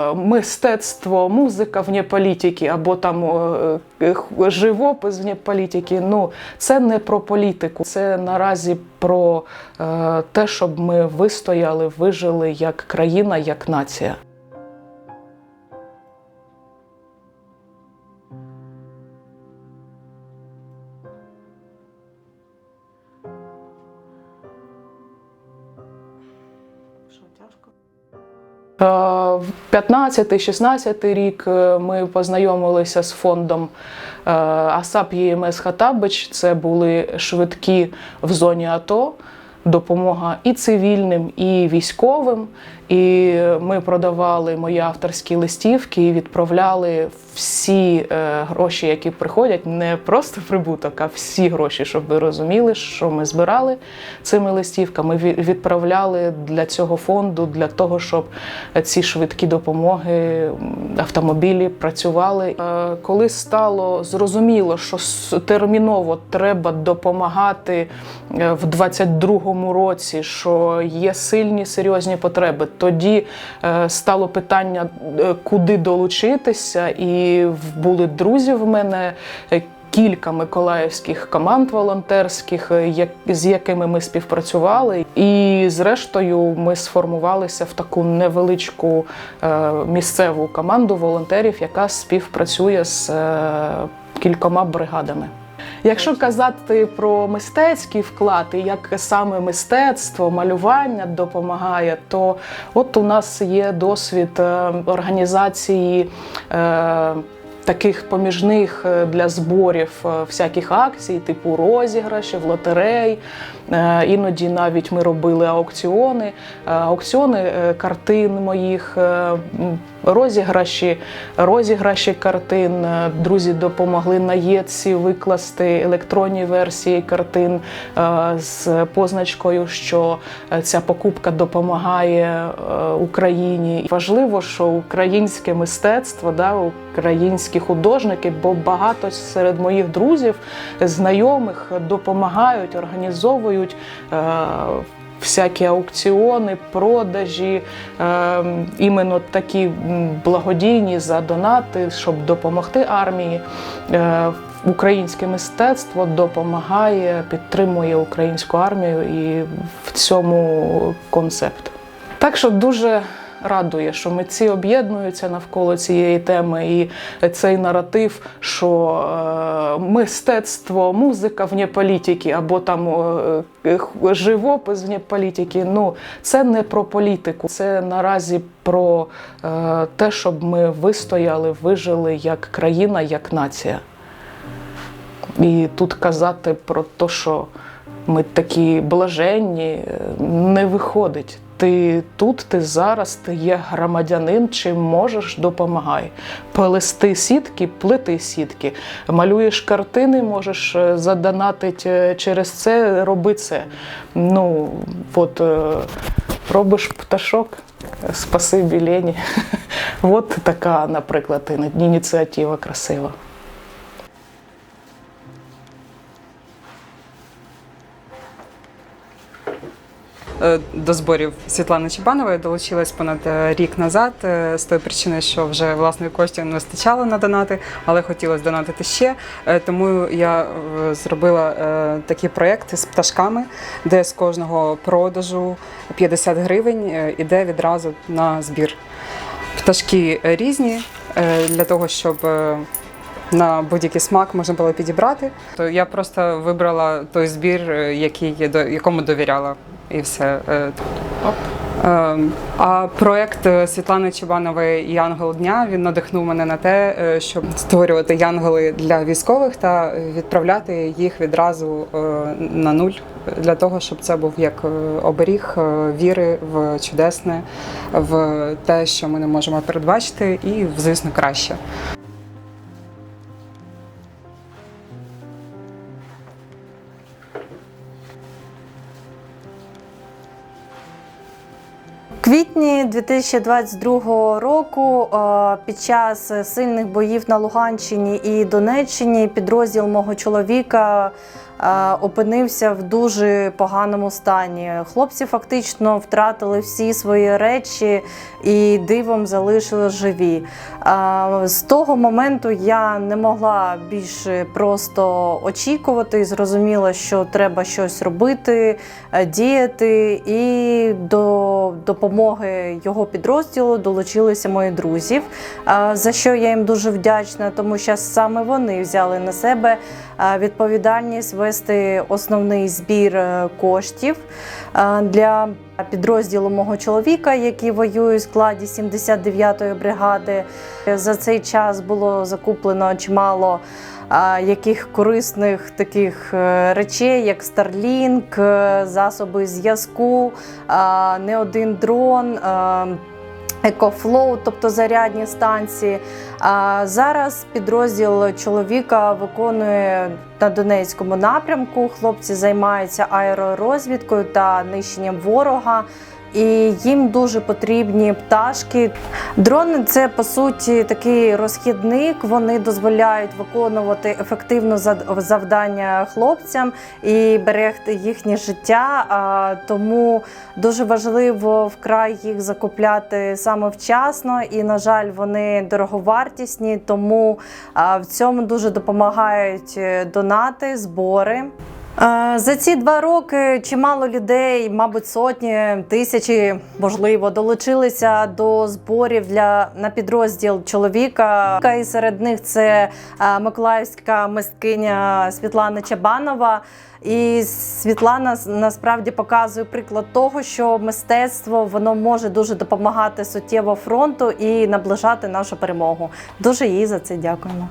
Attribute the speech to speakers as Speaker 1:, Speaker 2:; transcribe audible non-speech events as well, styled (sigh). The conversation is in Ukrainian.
Speaker 1: Мистецтво, музика вне політики або там е, е, живопис вне політики. Ну це не про політику, це наразі про е, те, щоб ми вистояли, вижили як країна, як нація. Е, В 15-16 рік е, ми познайомилися з фондом е, Асап ЄМС Хатабич. Це були швидкі в зоні АТО. Допомога і цивільним, і військовим. І ми продавали мої авторські листівки і відправляли всі е, гроші, які приходять, не просто прибуток, а всі гроші, щоб ви розуміли, що ми збирали цими листівками. Відправляли для цього фонду, для того, щоб ці швидкі допомоги, автомобілі працювали. Е, Коли стало зрозуміло, що терміново треба допомагати е, в 22-му році, що є сильні серйозні потреби, тоді е, стало питання, е, куди долучитися, і були друзі в мене. е, Кілька миколаївських команд волонтерських, як- з якими ми співпрацювали, і зрештою ми сформувалися в таку невеличку місцеву команду волонтерів, яка співпрацює з кількома бригадами. Якщо казати про мистецький вклад і як саме мистецтво, малювання допомагає, то от у нас є досвід е, організації. Таких поміжних е, для зборів е, всяких акцій, типу розіграшів, лотерей. Е, Іноді навіть ми робили аукціони, аукціони картин моїх, розіграші, розіграші картин. Друзі допомогли на єдці викласти електронні версії картин з позначкою, що ця покупка допомагає Україні. Важливо, що українське мистецтво, да, українські художники, бо багато серед моїх друзів, знайомих допомагають, організовують. е, Всякі аукціони, продажі, е, іменно такі благодійні за донати, щоб допомогти армії. Е, Українське мистецтво допомагає, підтримує українську армію і в цьому концепт. Так що дуже радує, що митці об'єднуються навколо цієї теми, і цей наратив, що е, мистецтво, музика вне політики, або там е, е, живопис вне політики. Ну це не про політику, це наразі про те, щоб ми вистояли, вижили як країна, як нація. І тут казати про те, що ми такі блаженні, не виходить. Ти тут, ти зараз, ти є громадянин, чим можеш, допомагай. Плести сітки, плети сітки. Малюєш картини, можеш е, задонатити через це, роби це. Ну, от е, робиш пташок, спасибі Лені. (laughs) От така, наприклад, ініціатива красива.
Speaker 2: До зборів Світлани Чебанової долучилась понад е, рік назад е, з тої причини, що вже власної коштів не вистачало на донати, але хотілося донатити ще. Е, Тому я е, зробила е, такі проекти з пташками, де з кожного продажу 50 гривень е, іде відразу на збір. Пташки е, різні е, для того, щоб е, на будь-який смак можна було підібрати. То я просто вибрала той збір, е, який якому довіряла, і все. Е,
Speaker 1: Оп.
Speaker 2: Е, А проект е, Світлани Чубанової Янгол дня він надихнув мене на те, е, щоб створювати янголи для військових та відправляти їх відразу на нуль для того, щоб це був як оберіг віри в чудесне, в те, що ми не можемо передбачити, і звісно краще.
Speaker 3: Квітні 2022 року е, під час сильних боїв на Луганщині і Донеччині підрозділ мого чоловіка е, опинився в дуже поганому стані. Хлопці фактично втратили всі свої речі і дивом залишили живі. Е, З того моменту я не могла більше просто очікувати зрозуміла, що треба щось робити, діяти. І до допомоги його підрозділу долучилися мої друзі, е, за що я їм дуже вдячна, тому що саме вони взяли на себе е, відповідальність вести основний збір е, коштів для підрозділу мого чоловіка, який воює у складі 79-ї бригади. За цей час було закуплено чимало яких корисних таких е, речей, як Starlink, е, засоби зв'язку, не один дрон. Екофлоу, тобто зарядні станції. А зараз підрозділ чоловіка виконує на Донецькому напрямку. Хлопці займаються аеророзвідкою та нищенням ворога. І їм дуже потрібні пташки. Дрони це по суті такий розхідник. Вони дозволяють виконувати ефективно завдання хлопцям і берегти їхнє життя. Тому дуже важливо вкрай їх закупляти саме вчасно. І, на жаль, вони дороговартісні, тому в цьому дуже допомагають е, донати, збори. За ці два роки чимало людей, мабуть, сотні, тисячі, можливо, долучилися до зборів для на підрозділ чоловіка. І серед них це миколаївська мисткиня Світлана Чабанова. І Світлана насправді показує приклад того, що мистецтво воно може дуже допомагати суттєво фронту і наближати нашу перемогу. Дуже їй за це дякуємо.